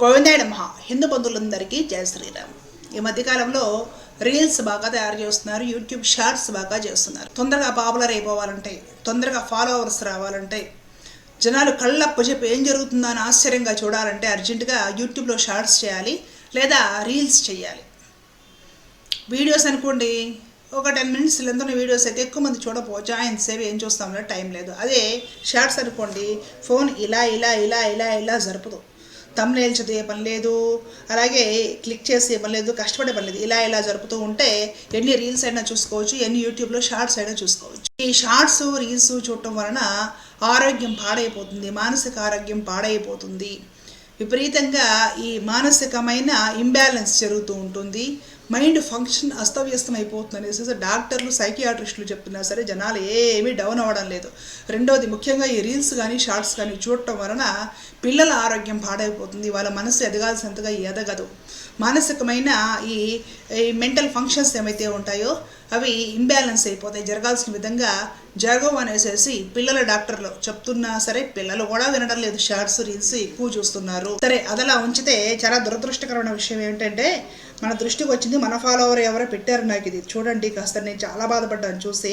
గోవిందాయ నమ హిందూ బంధువులందరికీ జయ శ్రీరామ్. ఈ మధ్యకాలంలో రీల్స్ బాగా తయారు చేస్తున్నారు యూట్యూబ్ షార్ట్స్ బాగా చేస్తున్నారు. తొందరగా పాపులర్ అయిపోవాలంటే తొందరగా ఫాలోవర్స్ రావాలంటే జనాలు కళ్ళప్ప చెప్పి ఏం జరుగుతుందో అని ఆశ్చర్యంగా చూడాలంటే అర్జెంటుగా యూట్యూబ్లో షార్ట్స్ చేయాలి లేదా రీల్స్ చేయాలి. వీడియోస్ అనుకోండి ఒక టెన్ మినిట్స్ లెంత్ ఉన్న వీడియోస్ అయితే ఎక్కువ మంది చూడకపోవచ్చు. ఆయన సేవ్ ఏం చూస్తామో టైం లేదు. అదే షార్ట్స్ అనుకోండి ఫోన్ ఇలా ఇలా ఇలా ఇలా ఇలా జరుపుదు. తమ్నేల్ చదివే పని లేదు అలాగే క్లిక్ చేసే పని లేదు కష్టపడే పని లేదు. ఇలా ఇలా జరుపుతూ ఉంటే ఎన్ని రీల్స్ అయినా చూసుకోవచ్చు ఎన్ని యూట్యూబ్లో షార్ట్స్ అయినా చూసుకోవచ్చు. ఈ షార్ట్స్ రీల్స్ చూడటం వలన ఆరోగ్యం పాడైపోతుంది మానసిక ఆరోగ్యం పాడైపోతుంది. విపరీతంగా ఈ మానసికమైన ఇంబ్యాలెన్స్ జరుగుతూ ఉంటుంది. మైండ్ ఫంక్షన్ అస్తవ్యస్తం అయిపోతుంది అనేసి డాక్టర్లు సైకియాట్రిస్టులు చెప్తున్నా సరే జనాలు ఏమీ డౌన్ అవ్వడం లేదు. రెండోది ముఖ్యంగా ఈ రీల్స్ కానీ షార్ట్స్ కానీ చూడటం వలన పిల్లల ఆరోగ్యం పాడైపోతుంది. వాళ్ళ మనసు ఎదగాల్సినంతగా ఎదగదు. మానసికమైన ఈ మెంటల్ ఫంక్షన్స్ ఏమైతే ఉంటాయో అవి ఇంబ్యాలెన్స్ అయిపోతాయి. జరగాల్సిన విధంగా జరగవు అనేసి పిల్లల డాక్టర్లు చెప్తున్నా సరే పిల్లలు కూడా వినడం లేదు. షార్ట్స్ రీల్స్ ఎక్కువ చూస్తున్నారు. సరే అదలా ఉంచితే చాలా దురదృష్టకరమైన విషయం ఏంటంటే మన దృష్టికి వచ్చింది మన ఫాలోవర్ ఎవరో పెట్టారు నాకు ఇది. చూడండి కాస్త నేను చాలా బాధపడ్డాను చూసి.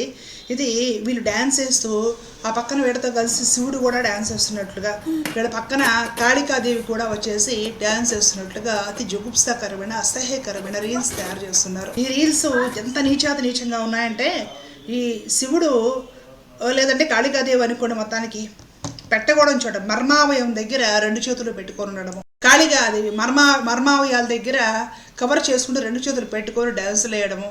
ఇది వీళ్ళు డ్యాన్స్ వేస్తూ ఆ పక్కన వీడితో కలిసి శివుడు కూడా డ్యాన్స్ వేస్తున్నట్లుగా వీళ్ళ పక్కన కాళికాదేవి కూడా వచ్చేసి డ్యాన్స్ వేస్తున్నట్లుగా అతి జుగుప్సాకరమైన అసహ్యకరమైన రీల్స్ తయారు చేస్తున్నారు. ఈ రీల్స్ ఎంత నీచాతి నీచంగా ఉన్నాయంటే ఈ శివుడు లేదంటే కాళికాదేవి అనుకోండి మొత్తానికి పెట్టకూడని చోట మర్మావయం దగ్గర రెండు చేతులు పెట్టుకొని ఉండడము. కాళికాదేవి మర్మ మర్మావయాల దగ్గర కవర్ చేసుకుంటూ రెండు చేతులు పెట్టుకొని డ్యాన్సులు వేయడము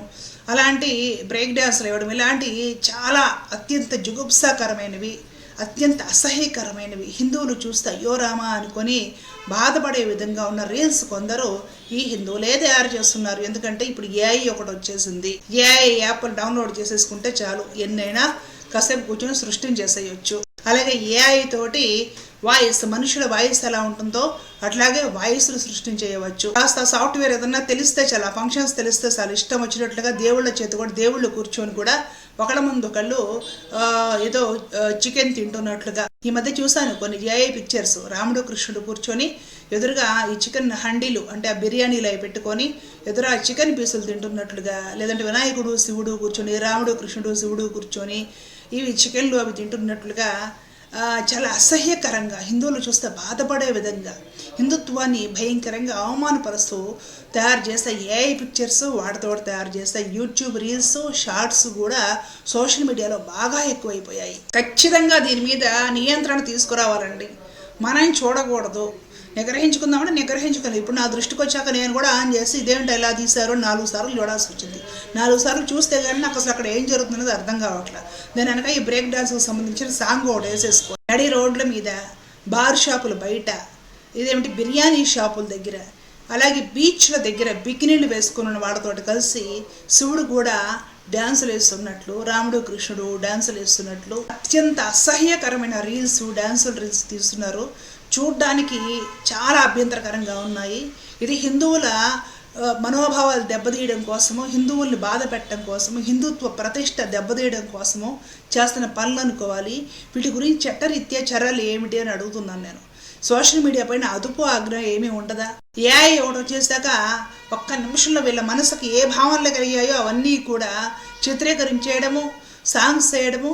అలాంటి బ్రేక్ డ్యాన్సులు వేయడం ఇలాంటి చాలా అత్యంత జుగుప్సాకరమైనవి అత్యంత అసహ్యకరమైనవి. హిందువులు చూస్తే అయ్యో రామా అనుకొని బాధపడే విధంగా ఉన్న రీల్స్ కొందరు ఈ హిందువులే తయారు చేస్తున్నారు. ఎందుకంటే ఇప్పుడు ఏఐ ఒకటి వచ్చేసింది. ఏఐ యాప్ డౌన్లోడ్ చేసేసుకుంటే చాలు. ఎన్నైనా కాసేపు కూర్చొని సృష్టించేసేయచ్చు. అలాగే ఏఐ తోటి వాయిస్ మనుషుల వాయిస్ ఎలా ఉంటుందో అట్లాగే వాయిస్లు సృష్టించేయవచ్చు. కాస్త సాఫ్ట్వేర్ ఏదన్నా తెలిస్తే చాలా ఫంక్షన్స్ తెలిస్తే చాలా ఇష్టం వచ్చినట్లుగా దేవుళ్ళ చేతి కూడా దేవుళ్ళు కూర్చొని కూడా ఒకళ్ళ ముందు ఒకళ్ళు ఏదో చికెన్ తింటున్నట్లుగా. ఈ మధ్య చూశాను కొన్ని ఏఐ పిక్చర్స్. రాముడు కృష్ణుడు కూర్చొని ఎదురుగా ఈ చికెన్ హండీలు అంటే ఆ బిర్యానీలు అవి పెట్టుకొని ఎదురు ఆ చికెన్ పీసులు తింటున్నట్లుగా లేదంటే వినాయకుడు శివుడు కూర్చొని రాముడు కృష్ణుడు శివుడు కూర్చొని ఇవి చికెన్లు అవి తింటున్నట్లుగా చాలా అసహ్యకరంగా హిందువులు చూస్తే బాధపడే విధంగా హిందుత్వాన్ని భయంకరంగా అవమానపరుస్తూ తయారు చేసే ఏఐ పిక్చర్స్ వాటితో తయారు చేసే యూట్యూబ్ రీల్స్ షార్ట్స్ కూడా సోషల్ మీడియాలో బాగా ఎక్కువైపోయాయి. ఖచ్చితంగా దీని మీద నియంత్రణ తీసుకురావాలండి. మనం చూడకూడదు. నిగ్రహించుకుందామంటే నిగ్రహించుకోలేదు. ఇప్పుడు నా దృష్టికి వచ్చాక నేను కూడా ఆన్ చేసి ఇదేంటో ఎలా తీశారో నాలుగు సార్లు చూడాల్సి వచ్చింది. నాలుగు సార్లు చూస్తే కానీ నాకు అసలు అక్కడ ఏం జరుగుతుందో అర్థం కావట్లేదు దాని వెనక ఈ బ్రేక్ డాన్స్కి సంబంధించిన సాంగ్ ఒకటి వేసేసుకో. నడి రోడ్ల మీద బార్ షాపుల బయట. ఇదేమిటి బిర్యానీ షాపుల దగ్గర? అలాగే బీచ్ల దగ్గర బికినీలు వేసుకుని వాళ్ళతో వాళ్ళతోటి కలిసి శివుడు కూడా డ్యాన్సులు వేస్తున్నట్లు రాముడు కృష్ణుడు డ్యాన్సులు వేస్తున్నట్లు అత్యంత అసహ్యకరమైన రీల్స్ డ్యాన్సులు రీల్స్ తీస్తున్నారు. చూడ్డానికి చాలా అభ్యంతరకరంగా ఉన్నాయి. ఇది హిందువుల మనోభావాలు దెబ్బతీయడం కోసము హిందువుల్ని బాధ పెట్టడం కోసము హిందుత్వ ప్రతిష్ట దెబ్బతీయడం కోసము చేస్తున్న పనులు అనుకోవాలి. వీటి గురించి చట్టరీత్యా చర్యలు ఏమిటి అని అడుగుతున్నాను నేను. సోషల్ మీడియా పైన అదుపు ఆగ్రహం ఏమీ ఉండదా? ఏఐ ఒకటి వచ్చేసాక ఒక్క నిమిషంలో వీళ్ళ మనసుకి ఏ భావనలు కలిగాయో అవన్నీ కూడా చిత్రీకరించేయడము సాంగ్స్ చేయడము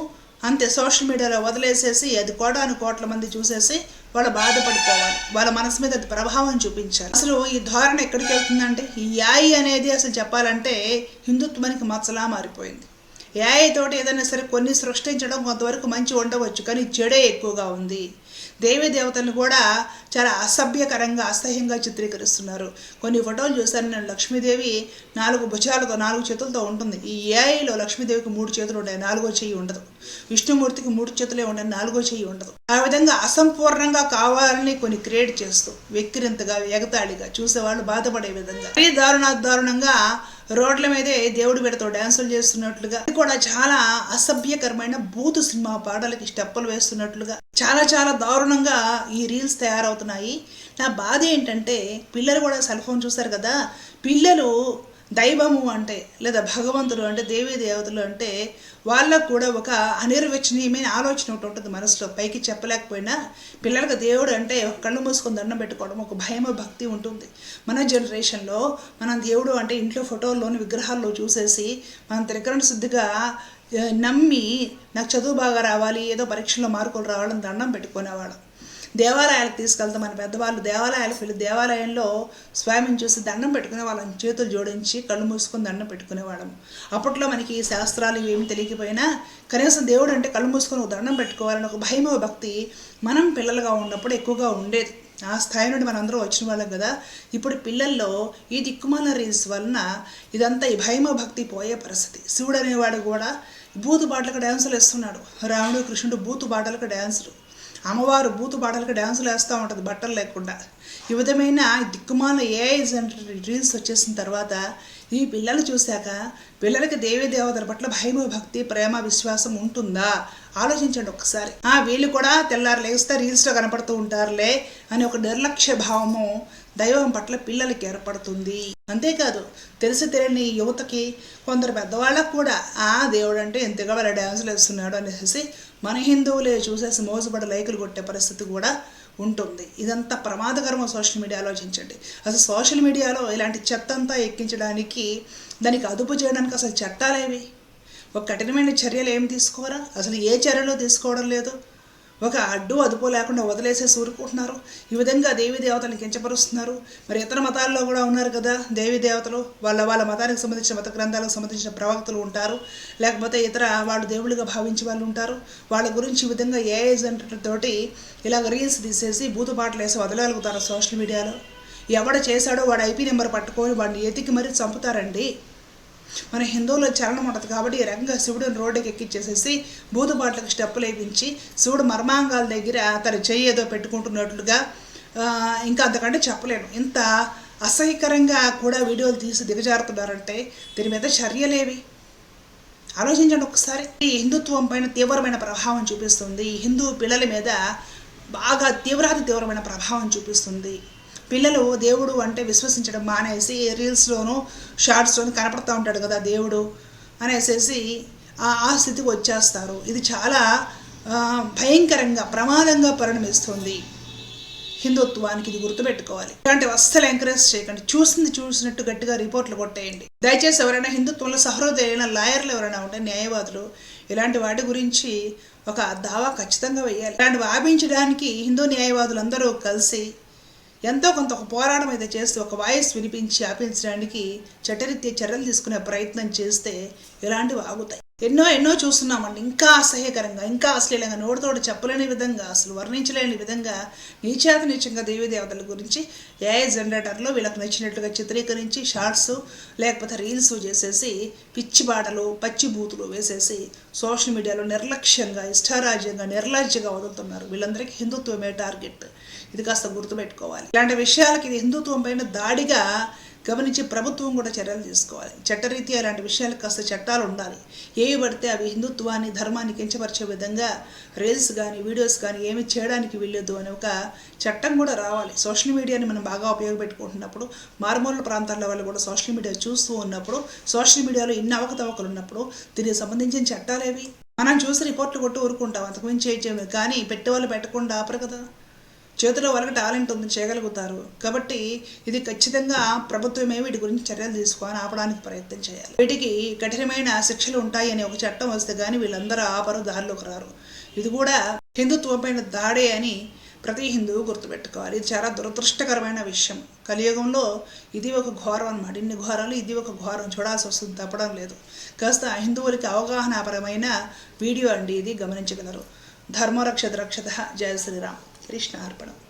అంతే సోషల్ మీడియాలో వదిలేసేసి అది కోటాను కోట్ల మంది చూసేసి వాళ్ళు బాధపడిపోవాలి. వాళ్ళ మనసు మీద అది ప్రభావం చూపించాలి. అసలు ఈ ధోరణ ఎక్కడికి వెళ్తుందంటే ఈ యాయి అనేది అసలు చెప్పాలంటే హిందుత్వానికి మచ్చలా మారిపోయింది. ఏఐ తోటి ఏదైనా సరే కొన్ని సృష్టించడం కొంతవరకు మంచి ఉండవచ్చు కానీ చెడే ఎక్కువగా ఉంది. దేవి దేవతలను కూడా చాలా అసభ్యకరంగా అసహ్యంగా చిత్రీకరిస్తున్నారు. కొన్ని ఫోటోలు చూశాను నేను. లక్ష్మీదేవి నాలుగు భుజాలతో నాలుగు చేతులతో ఉంటుంది. ఈ ఏఐలో లక్ష్మీదేవికి మూడు చేతులు ఉన్నాయి నాలుగో చెయ్యి ఉండదు. విష్ణుమూర్తికి మూడు చేతులే ఉంటాయి. నాలుగో చెయ్యి ఉండదు. ఆ విధంగా అసంపూర్ణంగా కావాలని కొన్ని క్రియేట్ చేస్తూ వెక్కిరింతగా ఎగతాళిగా చూసేవాళ్ళు బాధపడే విధంగా. దారుణ దారుణంగా రోడ్ల మీదే దేవుడి బిడతో డ్యాన్సులు చేస్తున్నట్లుగా. ఇది కూడా చాలా అసభ్యకరమైన బూతు సినిమా పాటలకి స్టెప్పులు వేస్తున్నట్లుగా. చాలా చాలా దారుణంగా ఈ రీల్స్ తయారవుతున్నాయి. నా బాధ ఏంటంటే పిల్లలు కూడా సెల్ ఫోన్ చూస్తారు కదా. పిల్లలు దైవము అంటే లేదా భగవంతుడు అంటే దేవీ దేవతలు అంటే వాళ్ళకు కూడా ఒక అనిర్వచనీయమైన ఆలోచన ఒకటి ఉంటుంది మనసులో. పైకి చెప్పలేకపోయినా పిల్లలకు దేవుడు అంటే కళ్ళు మూసుకొని దండం పెట్టుకోవడం ఒక భయము భక్తి ఉంటుంది. మన జనరేషన్లో మనం దేవుడు అంటే ఇంట్లో ఫోటోల్లోని విగ్రహాల్లో చూసేసి మనం త్రికరణ శుద్ధిగా నమ్మి నాకు చదువు బాగా రావాలి ఏదో పరీక్షల్లో మార్కులు రావాలని దండం పెట్టుకునేవాళ్ళం. దేవాలయాలకు తీసుకెళ్తాం మన పెద్దవాళ్ళు. దేవాలయాలకు వెళ్ళి దేవాలయంలో స్వామిని చూసి దండం పెట్టుకునే వాళ్ళని చేతులు జోడించి కళ్ళు మూసుకొని దండం పెట్టుకునేవాళ్ళం అప్పట్లో మనకి శాస్త్రాలు ఇవేమి తెలియకపోయినా కనీసం దేవుడు అంటే కళ్ళు మూసుకొని ఒక దండం పెట్టుకోవాలని ఒక భయమో భక్తి మనం పిల్లలుగా ఉన్నప్పుడు ఎక్కువగా ఉండేది. ఆ స్థాయి నుండి మనందరం వచ్చిన వాళ్ళం కదా. ఇప్పుడు పిల్లల్లో ఈ దిక్కుమాల రీల్స్ వలన ఇదంతా ఈ భయమో భక్తి పోయే పరిస్థితి. శివుడు అనేవాడు కూడా బూతు బాటలకు డ్యాన్సులు వేస్తున్నాడు. రాముడు కృష్ణుడు బూతు బాటలకు డ్యాన్సులు అమ్మవారు బూతు పాటలకు డ్యాన్సులు వేస్తూ ఉంటుంది బట్టలు లేకుండా. ఈ విధమైన దిక్కుమాల ఏఐ రీల్స్ వచ్చేసిన తర్వాత ఈ పిల్లలు చూశాక పిల్లలకి దేవీ దేవతల పట్ల భయము భక్తి ప్రేమ విశ్వాసం ఉంటుందా? ఆలోచించండి ఒకసారి ఆ వీళ్ళు కూడా తెల్లారు లేస్తే రీల్స్లో కనపడుతూ ఉంటారులే అని ఒక నిర్లక్ష్య భావము దైవం పట్ల పిల్లలకి ఏర్పడుతుంది. అంతేకాదు తెలిసి తెలియని యువతకి కొందరు పెద్దవాళ్ళకు కూడా ఆ దేవుడు అంటే ఎంతగా వాళ్ళ డ్యాన్సులు వేస్తున్నాడు అనేసి మన హిందువులే చూసేసి మోసపడి లైకులు కొట్టే పరిస్థితి కూడా ఉంటుంది. ఇదంతా ప్రమాదకరమో సోషల్ మీడియా ఆలోచించండి. అసలు సోషల్ మీడియాలో ఇలాంటి చెత్త అంతా ఎక్కించడానికి దానికి అదుపు చేయడానికి అసలు చట్టాలేవి? ఒక కఠినమైన చర్యలు ఏమి తీసుకోరా? అసలు ఏ చర్యలు తీసుకోవడం లేదు? ఒక అడ్డు అదుపు లేకుండా వదిలేసేసి ఊరుకుంటున్నారు ఈ విధంగా దేవీ దేవతలను కించపరుస్తున్నారు. మరి ఇతర మతాల్లో కూడా ఉన్నారు కదా దేవీ దేవతలు వాళ్ళ వాళ్ళ మతానికి సంబంధించిన మత గ్రంథాలకు సంబంధించిన ప్రవక్తలు ఉంటారు. లేకపోతే ఇతర వాళ్ళు దేవుళ్ళుగా భావించే వాళ్ళు ఉంటారు. వాళ్ళ గురించి ఈ విధంగా ఏ ఏజెంట్లతోటి ఇలాగ రీల్స్ తీసేసి బూతుపాటలు వేసి వదలగలుగుతారు సోషల్ మీడియాలో. ఎవడ చేశాడో వాడు ఐపీ నెంబర్ పట్టుకొని వాడిని ఎతికి మరీ చంపుతారండి. మన హిందువుల చరణం ఉంటుంది కాబట్టి ఈ రకంగా శివుడిని రోడ్డుకి ఎక్కించేసేసి బూతుబాట్లకు స్టెప్పులు వేయించి శివుడు మర్మాంగాల దగ్గర తన చెయ్యి ఏదో పెట్టుకుంటున్నట్లుగా ఇంకా అంతకంటే చెప్పలేను. ఇంత అసహ్యకరంగా కూడా వీడియోలు తీసి దిగజారుతున్నారంటే దీని మీద చర్యలేవి. ఆలోచించండి ఒకసారి. ఈ హిందుత్వం పైన తీవ్రమైన ప్రభావం చూపిస్తుంది. హిందూ పిల్లల మీద బాగా తీవ్రాతి తీవ్రమైన ప్రభావం చూపిస్తుంది. పిల్లలు దేవుడు అంటే విశ్వసించడం మానేసి రీల్స్లోను షార్ట్స్లోను కనపడుతూ ఉంటాడు కదా దేవుడు అనేసేసి ఆ స్థితికి వచ్చేస్తారు. ఇది చాలా భయంకరంగా ప్రమాదంగా పరిణమిస్తుంది. హిందుత్వానికి ఇది గుర్తుపెట్టుకోవాలి. ఇలాంటి అస్సలు ఎంకరేజ్ చేయకండి. చూసింది చూసినట్టు గట్టిగా రిపోర్ట్లు కొట్టేయండి. దయచేసి ఎవరైనా హిందుత్వంలో సహృదయైన లాయర్లు ఎవరైనా ఉంటే న్యాయవాదులు ఇలాంటి వాటి గురించి ఒక దావా ఖచ్చితంగా వేయాలి. ఇలాంటివి వాపించడానికి హిందూ న్యాయవాదులు అందరూ కలిసి ఎంతో కొంత ఒక పోరాటం అయితే చేస్తూ ఒక వాయిస్ వినిపించి ఆపించడానికి చట్టరీత్యా చర్యలు తీసుకునే ప్రయత్నం చేస్తే ఇలాంటివి ఆగుతాయి. ఎన్నో ఎన్నో చూస్తున్నామండి. ఇంకా అసహ్యకరంగా ఇంకా అశ్లీలంగా నోటితోటి చెప్పలేని విధంగా అసలు వర్ణించలేని విధంగా నీచాతి నీచంగా దేవతల గురించి ఏఐ జనరేటర్లో వీళ్ళకి నచ్చినట్లుగా చిత్రీకరించి షార్ట్స్ లేకపోతే రీల్స్ చేసేసి పిచ్చి పాటలు పచ్చి బూతులు వేసేసి సోషల్ మీడియాలో నిర్లక్ష్యంగా ఇష్టారాజ్యంగా నిర్లజ్జగా వదులుతున్నారు. వీళ్ళందరికీ హిందుత్వమే టార్గెట్. ఇది కాస్త గుర్తుపెట్టుకోవాలి. ఇలాంటి విషయాలకి ఇది హిందుత్వం పైన దాడిగా గమనించి ప్రభుత్వం కూడా చర్యలు తీసుకోవాలి. చట్టరీత్యా ఇలాంటి విషయాలకు కాస్త చట్టాలు ఉండాలి. ఏవి పడితే అవి హిందుత్వాన్ని ధర్మాన్ని కించపరిచే విధంగా రీల్స్ కానీ వీడియోస్ కానీ ఏమి చేయడానికి వీల్లేదు అని ఒక చట్టం కూడా రావాలి. సోషల్ మీడియాని మనం బాగా ఉపయోగపెట్టుకుంటున్నప్పుడు మారుమూల ప్రాంతాల వాళ్ళు కూడా సోషల్ మీడియా చూస్తూ ఉన్నప్పుడు సోషల్ మీడియాలో ఇన్ని అవకతవకలు ఉన్నప్పుడు దీనికి సంబంధించిన చట్టాలేవి? మనం చూసి రిపోర్ట్లు కొట్టి ఊరుకుంటాం. అంతకుమించి చేయలేము కానీ పెట్టే వాళ్ళు పెట్టకుండా ఆపరు కదా. చేతిలో వరకు టాలెంట్ ఉంది చేయగలుగుతారు. కాబట్టి ఇది ఖచ్చితంగా ప్రభుత్వమే వీటి గురించి చర్యలు తీసుకొని ఆపడానికి ప్రయత్నం చేయాలి. వీటికి కఠినమైన శిక్షలు ఉంటాయి అనే ఒక చట్టం వస్తే కానీ వీళ్ళందరూ ఆపరు దారిలోకి రారు. ఇది కూడా హిందుత్వమైన దాడే అని ప్రతి హిందువు గుర్తుపెట్టుకోవాలి. ఇది చాలా దురదృష్టకరమైన విషయం. కలియుగంలో ఇది ఒక ఘోరం అన్నమాట. ఇన్ని ఘోరాలు ఇది ఒక ఘోరం. చూడాల్సి వస్తుంది తప్పడం లేదు. కాస్త హిందువులకి అవగాహనాపరమైన వీడియో అండి ఇది. గమనించగలరు. ధర్మరక్ష ద్రక్షత. జయ శ్రీరామ్. कृष्णार्पणम्